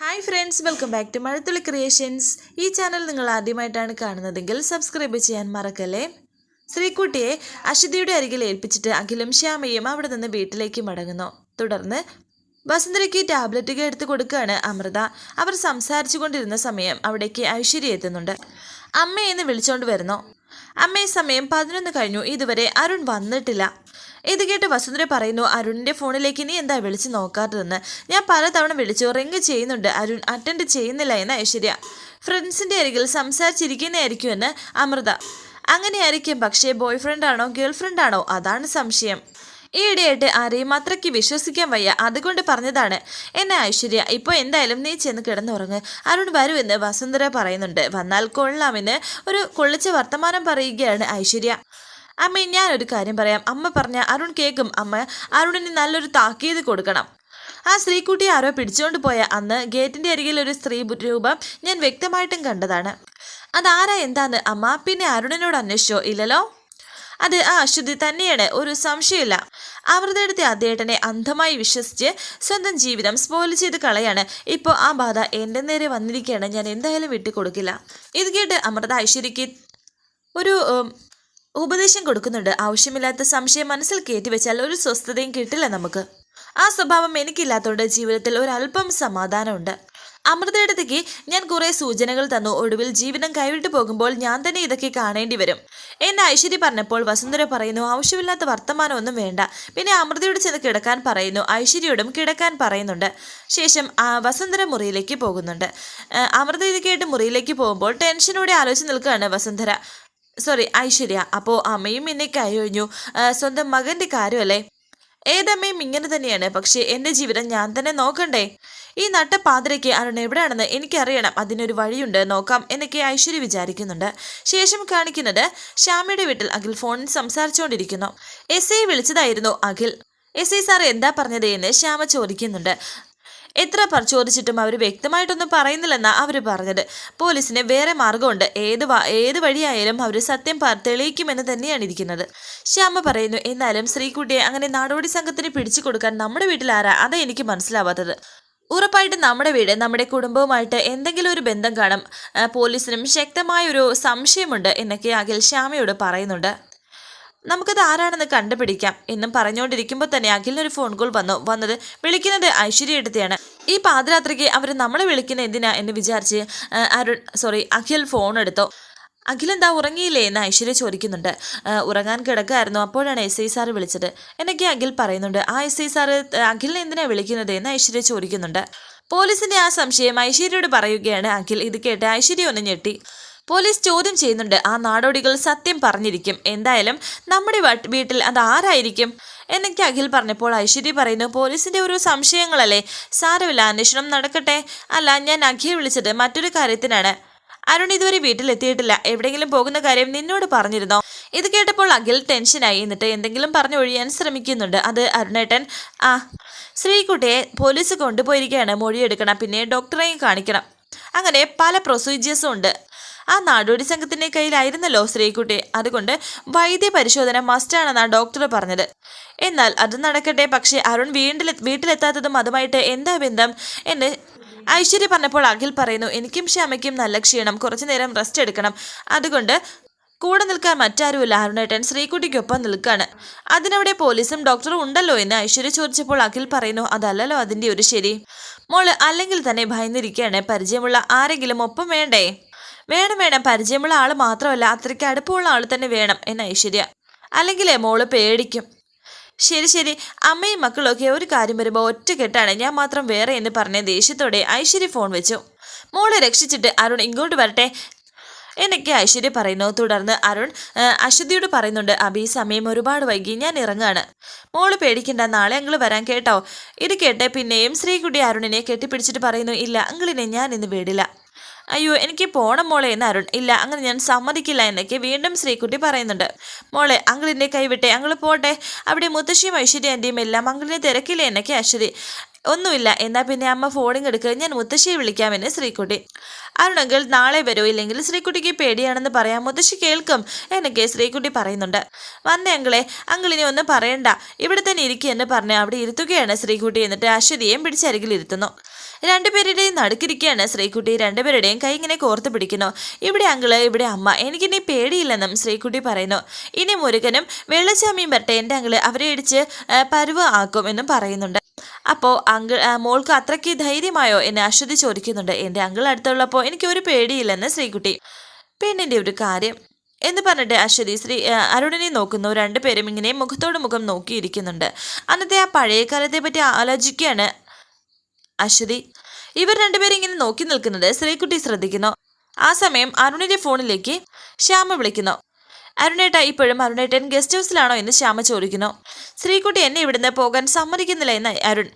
Hi friends welcome back to Mazhathulli creations ഈ channel നിങ്ങൾ ആദ്യമായിട്ടാണ് കാണുന്നതെങ്കിൽ സബ്സ്ക്രൈബ് ചെയ്യാൻ മറക്കല്ലേ? ശ്രീക്കുട്ടിയെ അശ്വതിയുടെ അരികിൽ ഏൽപ്പിച്ചിട്ട് അഖിലും ശ്യാമയും അവിടെ നിന്ന് വീട്ടിലേക്ക് മടങ്ങുന്നു. തുടർന്ന് വസുന്ധരയ്ക്ക് ടാബ്ലറ്റുകൾ എടുത്തു കൊടുക്കുകയാണ് അമൃത. അവർ സംസാരിച്ചു കൊണ്ടിരുന്ന സമയം അവിടേക്ക് ഐശ്വര്യ എത്തുന്നുണ്ട്. അമ്മയെന്ന് വിളിച്ചോണ്ട് വരുന്നു. അമ്മയെ സമയം പതിനൊന്ന് കഴിഞ്ഞു. ഇതുവരെ അരുൺ വന്നിട്ടില്ല. ഇത് കേട്ട് വസുന്ധര പറയുന്നു അരുണിന്റെ ഫോണിലേക്ക് നീ എന്താ വിളിച്ച് നോക്കാത്തതെന്ന്? ഞാൻ പലതവണ വിളിച്ചു റിങ് ചെയ്യുന്നുണ്ട്. അരുൺ അറ്റൻഡ് ചെയ്യുന്നില്ല എന്ന് ഐശ്വര്യ. ഫ്രണ്ട്സിന്റെ അരികിൽ സംസാരിച്ചിരിക്കുന്നതായിരിക്കുമെന്ന് അമൃത. അങ്ങനെയായിരിക്കും പക്ഷേ ബോയ് ഫ്രണ്ടാണോ ഗേൾ ഫ്രണ്ടാണോ അതാണ് സംശയം. ഈയിടെയായിട്ട് ആരെയും അത്രയ്ക്ക് വിശ്വസിക്കാൻ വയ്യ. അതുകൊണ്ട് പറഞ്ഞതാണ്. എന്നെ ഐശ്വര്യ ഇപ്പോൾ എന്തായാലും നീ ചെന്ന് കിടന്നുറങ്ങ്. അരുൺ വരുമെന്ന് വസുന്ധര പറയുന്നുണ്ട്. വന്നാൽ കൊള്ളാമെന്ന് ഒരു കൊള്ളിച്ച വർത്തമാനം പറയുകയാണ് ഐശ്വര്യ. അമ്മ ഞാനൊരു കാര്യം പറയാം. അമ്മ പറഞ്ഞ അരുൺ കേൾക്കും. അമ്മ അരുണിന് നല്ലൊരു താക്കീത് കൊടുക്കണം. ആ സ്ത്രീക്കുട്ടിയെ ആരോ പിടിച്ചുകൊണ്ട് പോയ അന്ന് ഗേറ്റിന്റെ അരികിൽ ഒരു സ്ത്രീ രൂപം ഞാൻ വ്യക്തമായിട്ടും കണ്ടതാണ്. അതാരാ എന്താന്ന് അമ്മ? പിന്നെ അരുണിനോട് അന്വേഷിച്ചോ? ഇല്ലല്ലോ? അത് ആ അശ്വതി തന്നെയാണ്. ഒരു സംശയമില്ല. അമൃതയെടുത്ത അദ്ദേഹത്തിനെ അന്ധമായി വിശ്വസിച്ച് സ്വന്തം ജീവിതം സ്പോയിൽ ചെയ്ത് കളയാണ്. ഇപ്പോൾ ആ ബാധ എന്റെ നേരെ വന്നിരിക്കുകയാണ്. ഞാൻ എന്തായാലും വിട്ടുകൊടുക്കില്ല. ഇത് കേട്ട് അമൃത ഐശ്വര്യക്ക് ഒരു ഉപദേശം കൊടുക്കുന്നുണ്ട്. ആവശ്യമില്ലാത്ത സംശയം മനസ്സിൽ കയറ്റിവെച്ചാൽ ഒരു സ്വസ്ഥതയും കിട്ടില്ല നമുക്ക്. ആ സ്വഭാവം എനിക്കില്ലാത്തതുകൊണ്ട് ജീവിതത്തിൽ ഒരല്പം സമാധാനമുണ്ട്. അമൃതയിടത്തേക്ക് ഞാൻ കുറേ സൂചനകൾ തന്നു. ഒടുവിൽ ജീവിതം കൈവിട്ടു പോകുമ്പോൾ ഞാൻ തന്നെ ഇതൊക്കെ കാണേണ്ടി വരും. എന്നെ ഐശ്വര്യ പറഞ്ഞപ്പോൾ വസുന്ധര പറയുന്നു ആവശ്യമില്ലാത്ത വർത്തമാനമൊന്നും വേണ്ട. പിന്നെ അമൃതയോട് ചെന്ന് കിടക്കാൻ പറയുന്നു ഐശ്വര്യയോടും കിടക്കാൻ പറയുന്നുണ്ട്. ശേഷം വസുന്ധര മുറിയിലേക്ക് പോകുന്നുണ്ട്. അമൃത ഇത് കേട്ട് മുറിയിലേക്ക് പോകുമ്പോൾ ടെൻഷനോടെ ആലോചിച്ച് നിൽക്കുകയാണ് വസുന്ധര. സോറി ഐശ്വര്യ. അപ്പോൾ അമ്മയും എന്നെ കൈയൊഴിഞ്ഞു ആ, സ്വന്തം മകന്റെ കാര്യമല്ലേ? ഏതമ്മയും ഇങ്ങനെ തന്നെയാണ്. പക്ഷേ എന്റെ ജീവിതം ഞാൻ തന്നെ നോക്കണ്ടേ? ഈ നട്ടപ്പാതിരയ്ക്ക് അരുൺ എവിടെയാണെന്ന് എനിക്കറിയണം. അതിനൊരു വഴിയുണ്ട്. നോക്കാം എന്നൊക്കെ ഐശ്വര്യ വിചാരിക്കുന്നുണ്ട്. ശേഷം കാണിക്കുന്നത് ശ്യാമയുടെ വീട്ടിൽ അഖിൽ ഫോണിൽ സംസാരിച്ചുകൊണ്ടിരിക്കുന്നു. എസ് ഐ വിളിച്ചതായിരുന്നു അഖിൽ. എസ് ഐ സാർ എന്താ പറഞ്ഞത് എന്ന് ശ്യാമ ചോദിക്കുന്നുണ്ട്. എത്ര പർ ചോദിച്ചിട്ടും അവർ വ്യക്തമായിട്ടൊന്നും പറയുന്നില്ലെന്നാണ് അവർ പറഞ്ഞത്. പോലീസിന് വേറെ മാർഗമുണ്ട് ഏത് ഏത് വഴിയായാലും അവർ സത്യം തെളിയിക്കുമെന്ന് തന്നെയാണ് ഇരിക്കുന്നത്. ശ്യാമ പറയുന്നു എന്നാലും ശ്രീകുട്ടിയെ അങ്ങനെ നാടോടി സംഘത്തിന് പിടിച്ചു കൊടുക്കാൻ നമ്മുടെ വീട്ടിൽ ആരാ? അതാ എനിക്ക് മനസ്സിലാവാത്തത്. ഉറപ്പായിട്ടും നമ്മുടെ വീട് നമ്മുടെ കുടുംബവുമായിട്ട് എന്തെങ്കിലും ഒരു ബന്ധം കാണും. പോലീസിനും ശക്തമായൊരു സംശയമുണ്ട് എന്നൊക്കെ അഖിൽ ശ്യാമയോട് പറയുന്നുണ്ട്. നമുക്കത് ആരാണെന്ന് കണ്ടുപിടിക്കാം എന്നും പറഞ്ഞുകൊണ്ടിരിക്കുമ്പോൾ തന്നെ അഖിലിനൊരു ഫോൺ കോൾ വന്നു. വന്നത് വിളിക്കുന്നത് ഐശ്വര്യ എടുത്തെയാണ് ഈ പാതിരാത്രിക്ക് അവർ നമ്മളെ വിളിക്കുന്ന എന്തിനാ എന്ന് വിചാരിച്ച് അരുൺ സോറി അഖിൽ ഫോൺ എടുത്തു. എന്താ ഉറങ്ങിയില്ലേ എന്ന് ഐശ്വര്യ ചോദിക്കുന്നുണ്ട്. ഉറങ്ങാൻ കിടക്കായിരുന്നു. അപ്പോഴാണ് എസ് ഐ സാറ് വിളിച്ചത്. എന്നൊക്കെ അഖിൽ പറയുന്നുണ്ട്. ആ എസ് ഐ സാറ് അഖിലിനെ എന്തിനാണ് വിളിക്കുന്നത് എന്ന് ഐശ്വര്യ ചോദിക്കുന്നുണ്ട്. പോലീസിന്റെ ആ സംശയം ഐശ്വര്യയോട് പറയുകയാണ് അഖിൽ. ഇത് കേട്ട് ഐശ്വര്യ ഒന്ന് ഞെട്ടി. പോലീസ് ചോദ്യം ചെയ്യുന്നുണ്ട്. ആ നാടോടികൾ സത്യം പറഞ്ഞിരിക്കും. എന്തായാലും നമ്മുടെ വീട്ടിൽ അത് ആരായിരിക്കും? എന്നൊക്കെ അഖിൽ പറഞ്ഞപ്പോൾ ഐശ്വര്യ പറയുന്നു പോലീസിന്റെ ഒരു സംശയങ്ങളല്ലേ? സാരമില്ല അന്വേഷണം നടക്കട്ടെ. അല്ല ഞാൻ അഖിയെ വിളിച്ചത് മറ്റൊരു കാര്യത്തിനാണ്. അരുൺ ഇതുവരെ വീട്ടിലെത്തിയിട്ടില്ല. എവിടെയെങ്കിലും പോകുന്ന കാര്യം നിന്നോട് പറഞ്ഞിരുന്നോ? ഇത് കേട്ടപ്പോൾ അഖിൽ ടെൻഷനായി. എന്നിട്ട് എന്തെങ്കിലും പറഞ്ഞു ഒഴിയാൻ ശ്രമിക്കുന്നുണ്ട്. അത് അരുണേട്ടൻ ആ ശ്രീകുട്ടിയെ പോലീസ് കൊണ്ടുപോയിരിക്കുകയാണ്. മൊഴിയെടുക്കണം. പിന്നെ ഡോക്ടറെയും കാണിക്കണം. അങ്ങനെ പല പ്രൊസീജിയേഴ്സും ഉണ്ട്. ആ നാടോടി സംഘത്തിന്റെ കയ്യിലായിരുന്നല്ലോ ശ്രീകുട്ടി. അതുകൊണ്ട് വൈദ്യ പരിശോധന മസ്റ്റാണെന്നാണ് ഡോക്ടർ പറഞ്ഞത്. എന്നാൽ അത് നടക്കട്ടെ. പക്ഷേ അരുൺ വീട്ടിലെ വീട്ടിലെത്താത്തതും അതുമായിട്ട് എന്താ ബന്ധം എന്ന് ഐശ്വര്യ പറഞ്ഞപ്പോൾ അഖിൽ പറയുന്നു എനിക്കും ശ്യാമയ്ക്കും നല്ല ക്ഷീണം. കുറച്ചു നേരം റെസ്റ്റ് എടുക്കണം. അതുകൊണ്ട് കൂടെ നിൽക്കാൻ മറ്റാരുമില്ല. അരുണേട്ടൻ ശ്രീകുട്ടിക്കൊപ്പം നിൽക്കാണ്. അതിനവിടെ പോലീസും ഡോക്ടറും ഉണ്ടല്ലോ എന്ന് ഐശ്വര്യ ചോദിച്ചപ്പോൾ അഖിൽ പറയുന്നു അതല്ലല്ലോ അതിന്റെ ഒരു ശരി. മോൾ അല്ലെങ്കിൽ തന്നെ ഭയന്നിരിക്കുകയാണ്. പരിചയമുള്ള ആരെങ്കിലും ഒപ്പം വേണ്ടേ? വേണം വേണം. പരിചയമുള്ള ആൾ മാത്രമല്ല അത്രയ്ക്ക് അടുപ്പമുള്ള ആൾ തന്നെ വേണം എന്ന ഐശ്വര്യ. അല്ലെങ്കിലേ മോൾ പേടിക്കും. ശരി ശരി. അമ്മയും മക്കളൊക്കെ ഒരു കാര്യം വരുമ്പോൾ ഒറ്റക്കെട്ടാണ് ഞാൻ മാത്രം വേറെ എന്ന് പറഞ്ഞ ദേഷ്യത്തോടെ ഐശ്വര്യ ഫോൺ വെച്ചു. മോളെ രക്ഷിച്ചിട്ട് അരുൺ ഇങ്ങോട്ട് വരട്ടെ എന്നൊക്കെ ഐശ്വര്യ പറയുന്നു. തുടർന്ന് അരുൺ അശ്വതിയോട് പറയുന്നുണ്ട് അബി സമയം ഒരുപാട് വൈകി. ഞാൻ ഇറങ്ങാണ്. മോൾ പേടിക്കണ്ട. നാളെ അങ്ങൾ വരാൻ കേട്ടോ. ഇത് കേട്ട് പിന്നെയും ശ്രീകുട്ടി അരുണിനെ കെട്ടിപ്പിടിച്ചിട്ട് പറയുന്നു ഇല്ല അങ്കിളിനെ ഞാൻ ഇന്ന് വീടില്ല. അയ്യോ എനിക്ക് പോണം മോളെ എന്ന് അരുൺ. ഇല്ല അങ്ങനെ ഞാൻ സമ്മതിക്കില്ല എന്നൊക്കെ വീണ്ടും ശ്രീകുട്ടി പറയുന്നുണ്ട്. മോളെ അങ്കിളിന്റെ കൈവിട്ടെ. അങ്കിൾ പോട്ടെ. അവിടെ മുത്തശ്ശിയും ഐശ്വര്യ ആന്റിയും എല്ലാം അങ്കിളിനെ തിരക്കില്ല എന്നൊക്കെ അശ്വതി. ഒന്നുമില്ല എന്നാൽ പിന്നെ അമ്മ ഫോണിങ് എടുക്കുക ഞാൻ മുത്തശ്ശിയെ വിളിക്കാമെന്ന് ശ്രീകുട്ടി. അരുണെങ്കിൽ നാളെ വരൂ. ഇല്ലെങ്കിൽ ശ്രീകുട്ടിക്ക് പേടിയാണെന്ന് പറയാം. മുത്തശ്ശി കേൾക്കും എന്നൊക്കെ ശ്രീകുട്ടി പറയുന്നുണ്ട്. വന്നേ അങ്കിളെ അങ്കിളിനെ ഒന്നും പറയണ്ട. ഇവിടെ തന്നെ ഇരിക്കുക എന്ന് പറഞ്ഞ് അവിടെ ഇരുത്തുകയാണ് ശ്രീകുട്ടി. എന്നിട്ട് അശ്വതിയെയും പിടിച്ചരികിൽ ഇരുത്തുന്നു രണ്ടുപേരുടെയും നടുക്കിരിക്കുകയാണ് ശ്രീകുട്ടി രണ്ടുപേരുടെയും കൈ ഇങ്ങനെ കോർത്ത് പിടിക്കുന്നു. ഇവിടെ അങ്കിൾ ഇവിടെ അമ്മ. എനിക്കിനി പേടിയില്ലെന്നും ശ്രീകുട്ടി പറയുന്നു. ഇനി മുരുകനും വെള്ളച്ചാമിയും വരട്ടെ. എന്റെ അങ്കിൾ അവരെ ഇടിച്ച് പരുവ് ആക്കും എന്നും പറയുന്നുണ്ട്. അപ്പോൾ അങ്കിൾ മോൾക്ക് അത്രയ്ക്ക് ധൈര്യമായോ എന്ന് അശ്വതി ചോദിക്കുന്നുണ്ട്. എന്റെ അങ്കിൾ അടുത്തുള്ളപ്പോൾ എനിക്ക് ഒരു പേടിയില്ലെന്ന് ശ്രീകുട്ടി. പെണ്ണിന്റെ ഒരു കാര്യം എന്ന് പറഞ്ഞിട്ട് അശ്വതി ശ്രീ അരുണിനെ നോക്കുന്നു. രണ്ടുപേരും ഇങ്ങനെ മുഖത്തോട് മുഖം നോക്കിയിരിക്കുന്നുണ്ട്. അന്നത്തെ ആ പഴയ കാലത്തെ പറ്റി ആലോചിക്കുകയാണ് അശ്വതി. ഇവർ രണ്ടുപേരും ഇങ്ങനെ നോക്കി നിൽക്കുന്നത് ശ്രീകുട്ടി ശ്രദ്ധിക്കുന്നു. ആ സമയം അരുണിന്റെ ഫോണിലേക്ക് ശ്യാമ വിളിക്കുന്നു. അരുണേട്ട ഇപ്പോഴും അരുണേട്ടൻ ഗസ്റ്റ് ഹൗസിലാണോ എന്ന് ശ്യാമ ചോദിക്കുന്നു. ശ്രീകുട്ടി എന്നെ ഇവിടുന്ന് പോകാൻ സമ്മതിക്കുന്നില്ല എന്ന് അരുൺ.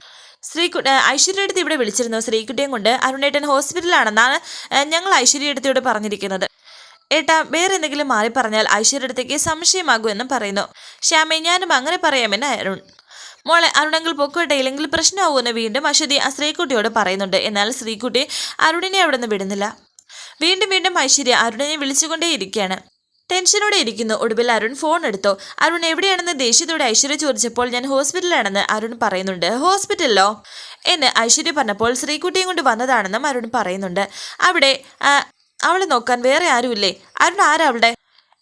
ശ്രീകുട്ടി ഐശ്വര്യ അടുത്ത് ഇവിടെ വിളിച്ചിരുന്നു. ശ്രീകുട്ടിയും കൊണ്ട് അരുണേട്ടൻ ഹോസ്പിറ്റലിലാണെന്നാണ് ഞങ്ങൾ ഐശ്വര്യ അടുത്തോട് പറഞ്ഞിരിക്കുന്നത്. ഏട്ടാ വേറെ എന്തെങ്കിലും മാറി പറഞ്ഞാൽ ഐശ്വര്യ അടുത്തേക്ക് സംശയമാകുമെന്നും പറയുന്നു. ശ്യാമേ ഞാനും അങ്ങനെ പറയാമെന്ന് അരുൺ. മോളെ അരുണെങ്കിൽ പൊക്കോട്ടെ ഇല്ലെങ്കിൽ പ്രശ്നമാവുമെന്ന് വീണ്ടും അശ്വതി ആ ശ്രീകുട്ടിയോട് പറയുന്നുണ്ട്. എന്നാൽ ശ്രീകുട്ടി അരുണിനെ അവിടെ നിന്ന് വിടുന്നില്ല. വീണ്ടും വീണ്ടും ഐശ്വര്യ അരുണിനെ വിളിച്ചുകൊണ്ടേയിരിക്കുകയാണ്. ടെൻഷനോടെ ഇരിക്കുന്നു. ഒടുവിൽ അരുൺ ഫോൺ എടുത്തു. അരുൺ എവിടെയാണെന്ന് ദേഷ്യത്തോടെ ഐശ്വര്യ ചോദിച്ചപ്പോൾ ഞാൻ ഹോസ്പിറ്റലിലാണെന്ന് അരുൺ പറയുന്നുണ്ട്. ഹോസ്പിറ്റലിലോ? എന്ന് ഐശ്വര്യ പറഞ്ഞപ്പോൾ ശ്രീകുട്ടിയും കൊണ്ട് വന്നതാണെന്നും അരുൺ പറയുന്നുണ്ട്. അവിടെ അവളെ നോക്കാൻ വേറെ ആരുമില്ലേ? അരുൺ ആരാ അവളുടെ?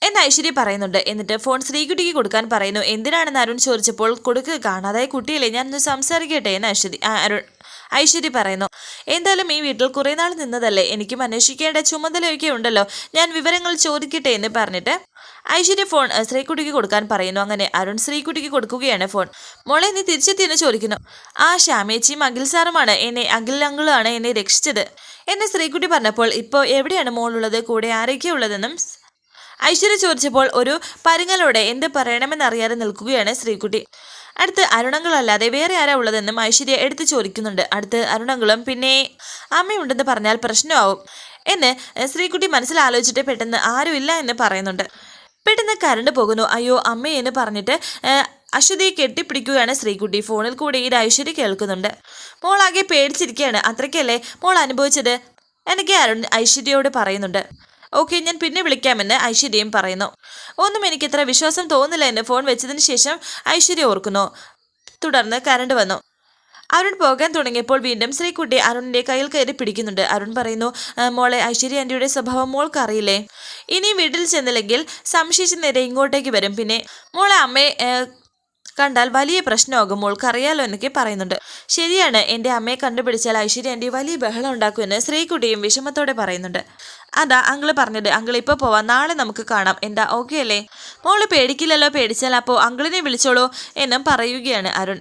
എന്ന് ഐശ്വര്യ പറയുന്നുണ്ട്. എന്നിട്ട് ഫോൺ ശ്രീകുട്ടിക്ക് കൊടുക്കാൻ പറയുന്നു. എന്തിനാണെന്ന് അരുൺ ചോദിച്ചപ്പോൾ കൊടുക്കുക കാണാതായ കുട്ടിയല്ലേ ഞാനൊന്ന് സംസാരിക്കട്ടെ എന്ന് ആ, അരുൺ ഐശ്വര്യ പറയുന്നു. എന്തായാലും ഈ വീട്ടിൽ കുറേ നാൾ നിന്നതല്ലേ? എനിക്കും അന്വേഷിക്കേണ്ട ചുമതലയൊക്കെ ഉണ്ടല്ലോ. ഞാൻ വിവരങ്ങൾ ചോദിക്കട്ടെ എന്ന് പറഞ്ഞിട്ട് ഐശ്വര്യ ഫോൺ ശ്രീകുട്ടിക്ക് കൊടുക്കാൻ പറയുന്നു. അങ്ങനെ അരുൺ ശ്രീകുട്ടിക്ക് കൊടുക്കുകയാണ് ഫോൺ. മോളെ നീ തിരിച്ചെത്തിയെന്ന് ചോദിക്കുന്നു. ആ ശ്യാമേച്ചിയും അഖിൽ സാറുമാണ്. എന്നെ അഖിൽ അങ്കിളാണ് എന്നെ രക്ഷിച്ചത്. എന്നെ ശ്രീകുട്ടി പറഞ്ഞപ്പോൾ ഇപ്പോൾ എവിടെയാണ് മോളുള്ളത്? കൂടെ ആരൊക്കെയാ ഉള്ളതെന്നും ഐശ്വര്യ ചോദിച്ചപ്പോൾ ഒരു പരുങ്ങലോടെ എന്ത് പറയണമെന്നറിയാതെ നിൽക്കുകയാണ് ശ്രീകുട്ടി. അടുത്ത് അരുണങ്ങളല്ലാതെ വേറെ ആരാ ഉള്ളതെന്നും ഐശ്വര്യ എടുത്തു ചോദിക്കുന്നുണ്ട്. അടുത്ത് അരുണങ്ങളും പിന്നെ അമ്മയുണ്ടെന്ന് പറഞ്ഞാൽ പ്രശ്നമാവും എന്ന് ശ്രീകുട്ടി മനസ്സിലാലോചിച്ചിട്ട് പെട്ടെന്ന് ആരുമില്ല എന്ന് പറയുന്നുണ്ട്. പെട്ടെന്ന് കരണ്ട് പോകുന്നു. അയ്യോ അമ്മേ എന്ന് പറഞ്ഞിട്ട് അശ്വതിയെ കെട്ടിപ്പിടിക്കുകയാണ് ശ്രീകുട്ടി. ഫോണിൽ കൂടി ഇത് ഐശ്വര്യ കേൾക്കുന്നുണ്ട്. മോളാകെ പേടിച്ചിരിക്കുകയാണ്. അത്രയ്ക്കല്ലേ മോൾ അനുഭവിച്ചത്? എനിക്ക് അരുൺ ഐശ്വര്യയോട് പറയുന്നുണ്ട്. ഓക്കെ ഞാൻ പിന്നെ വിളിക്കാമെന്ന് ഐശ്വര്യയും പറയുന്നു. ഒന്നും എനിക്ക് ഇത്ര വിശ്വാസം തോന്നില്ല എന്ന് ഫോൺ വെച്ചതിന് ശേഷം ഐശ്വര്യ ഓർക്കുന്നു. തുടർന്ന് കരണ്ട് വന്നു. അരുൺ പോകാൻ തുടങ്ങിയപ്പോൾ വീണ്ടും ശ്രീകുട്ടി അരുണിന്റെ കയ്യിൽ കയറി പിടിക്കുന്നുണ്ട്. അരുൺ പറയുന്നു മോളെ ഐശ്വര്യ ആന്റിയുടെ സ്വഭാവം മോൾക്ക് അറിയില്ലേ? ഇനി വീട്ടിൽ ചെന്നില്ലെങ്കിൽ സംശയിച്ച് നേരെ ഇങ്ങോട്ടേക്ക് വരും. പിന്നെ മോളെ അമ്മയെ കണ്ടാൽ വലിയ പ്രശ്നമാകും. മോൾക്ക് അറിയാലോ എന്നൊക്കെ പറയുന്നുണ്ട്. ശരിയാണ് എന്റെ അമ്മയെ കണ്ടുപിടിച്ചാൽ ഐശ്വര്യ ആന്റി വലിയ ബഹളം ഉണ്ടാക്കുമെന്ന് ശ്രീകുട്ടിയും വിഷമത്തോടെ പറയുന്നുണ്ട്. അതാ അങ്കിൾ പറഞ്ഞത്. അങ്കിൾ ഇപ്പോൾ പോവാം. നാളെ നമുക്ക് കാണാം. എന്താ? ഓക്കെ അല്ലേ? മോൾ പേടിക്കില്ലല്ലോ പേടിച്ചാൽ അപ്പോ അങ്കിളിനെ വിളിച്ചോളൂ എന്നും പറയുകയാണ് അരുൺ.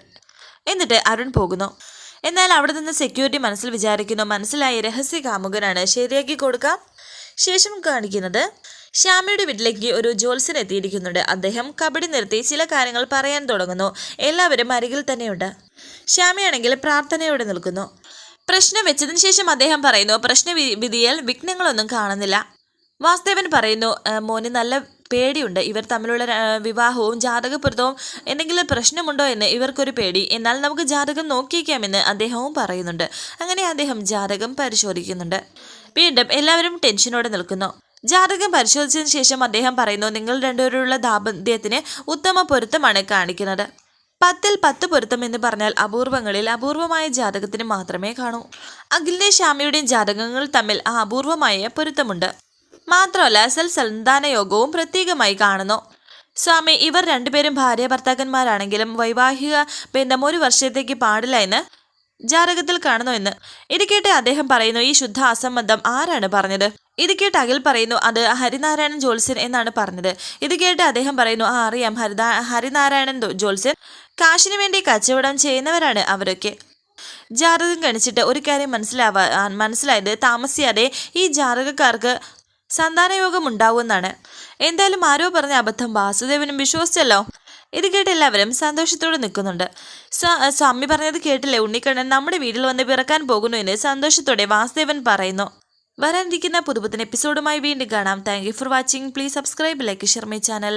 എന്നിട്ട് അരുൺ പോകുന്നു. എന്നാൽ അവിടെ നിന്ന് സെക്യൂരിറ്റി മനസ്സിൽ വിചാരിക്കുന്നു. മനസ്സിലായ രഹസ്യ കാമുകനാണ്. ശരിയാക്കി കൊടുക്കാം. ശേഷം കാണിക്കുന്നത് ശ്യാമയുടെ വീട്ടിലേക്ക് ഒരു ജോത്സ്യൻ എത്തിയിരിക്കുന്നുണ്ട്. അദ്ദേഹം കബഡി നിർത്തി ചില കാര്യങ്ങൾ പറയാൻ തുടങ്ങുന്നു. എല്ലാവരും അരികിൽ തന്നെയുണ്ട്. ശ്യാമയാണെങ്കിൽ പ്രാർത്ഥനയോടെ നിൽക്കുന്നു. പ്രശ്നം വെച്ചതിന് ശേഷം അദ്ദേഹം പറയുന്നു പ്രശ്ന വിധിയിൽ വിഘ്നങ്ങളൊന്നും കാണുന്നില്ല. വാസുദേവൻ പറയുന്നു "ആ, മോന് നല്ല പേടിയുണ്ട്. ഇവർ തമ്മിലുള്ള വിവാഹവും ജാതകപ്പൊരുത്തവും എന്തെങ്കിലും പ്രശ്നമുണ്ടോ എന്ന് ഇവർക്കൊരു പേടി. എന്നാൽ നമുക്ക് ജാതകം നോക്കിയേക്കാമെന്ന് അദ്ദേഹവും പറയുന്നുണ്ട്. അങ്ങനെ അദ്ദേഹം ജാതകം പരിശോധിക്കുന്നുണ്ട്. വീണ്ടും എല്ലാവരും ടെൻഷനോടെ നിൽക്കുന്നു. ജാതകം പരിശോധിച്ചതിന് ശേഷം അദ്ദേഹം പറയുന്നു നിങ്ങൾ രണ്ടുപേരുള്ള ദാമ്പത്യത്തിന് ഉത്തമ പൊരുത്തമാണ് കാണിക്കുന്നത്. പത്തിൽ പത്ത് പൊരുത്തം എന്ന് പറഞ്ഞാൽ അപൂർവങ്ങളിൽ അപൂർവമായ ജാതകത്തിന് മാത്രമേ കാണൂ. അഖിലിന്റെ ശ്യാമയുടെയും ജാതകങ്ങൾ തമ്മിൽ ആ അപൂർവമായ പൊരുത്തമുണ്ട്. മാത്രമല്ല സൽ സന്താന യോഗവും പ്രത്യേകമായി കാണുന്നു. സ്വാമി ഇവർ രണ്ടുപേരും ഭാര്യ ഭർത്താക്കന്മാരാണെങ്കിലും വൈവാഹിക ബന്ധം ഒരു വർഷത്തേക്ക് പാടില്ല എന്ന് ജാതകത്തിൽ കാണുന്നു എന്ന്. ഇത് കേട്ട് അദ്ദേഹം പറയുന്നു ഈ ശുദ്ധ അസംബന്ധം ആരാണ് പറഞ്ഞത്? ഇത് കേട്ട് അഖിൽ പറയുന്നു അത് ഹരിനാരായണൻ ജോത്സ്യൻ എന്നാണ് പറഞ്ഞത്. ഇത് കേട്ട് അദ്ദേഹം പറയുന്നു ആ അറിയാം ഹരിനാ ഹരിനാരായണൻ ജോത്സ്യൻ കാശിനു വേണ്ടി കച്ചവടം ചെയ്യുന്നവരാണ് അവരൊക്കെ. ജാതകം കണിച്ചിട്ട് ഒരു കാര്യം മനസ്സിലാവാ മനസ്സിലായത് താമസിയാതെ ഈ ജാതകക്കാർക്ക് സന്താനയോഗം ഉണ്ടാവുമെന്നാണ്. എന്തായാലും ആരോ പറഞ്ഞ അബദ്ധം വാസുദേവനും വിശ്വസിച്ചല്ലോ. ഇത് കേട്ട് എല്ലാവരും സന്തോഷത്തോടെ നിൽക്കുന്നുണ്ട്. സ്വാമി പറഞ്ഞത് കേട്ടില്ലേ? ഉണ്ണിക്കണ്ണൻ നമ്മുടെ വീട്ടിൽ വന്ന് പിറക്കാൻ പോകുന്നു എന്ന് സന്തോഷത്തോടെ വാസുദേവൻ പറയുന്നു. വരാനിരിക്കുന്ന പുതുപുത്തൻ എപ്പിസോഡുമായി വീണ്ടും കാണാം. Thank for watching please subscribe like share channel